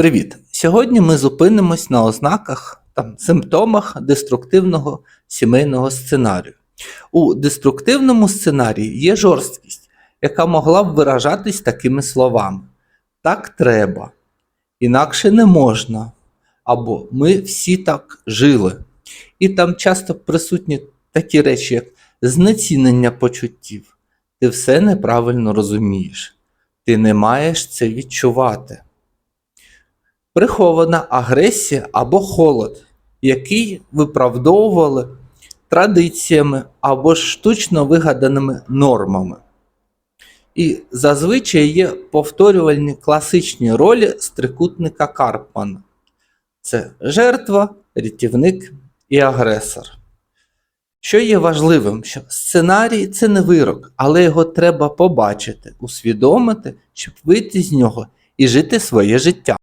Привіт! Сьогодні ми зупинимось на ознаках там, симптомах деструктивного сімейного сценарію. У деструктивному сценарії є жорсткість, яка могла б виражатись такими словами: так треба, інакше не можна, або ми всі так жили. І там часто присутні такі речі, як знецінення почуттів. Ти все неправильно розумієш. Ти не маєш це відчувати. Прихована агресія або холод, який виправдовували традиціями або штучно вигаданими нормами. І зазвичай є повторювальні класичні ролі з трикутника Карпмана. Це жертва, рятівник і агресор. Що є важливим, що сценарій це не вирок, але його треба побачити, усвідомити, щоб вийти з нього і жити своє життя.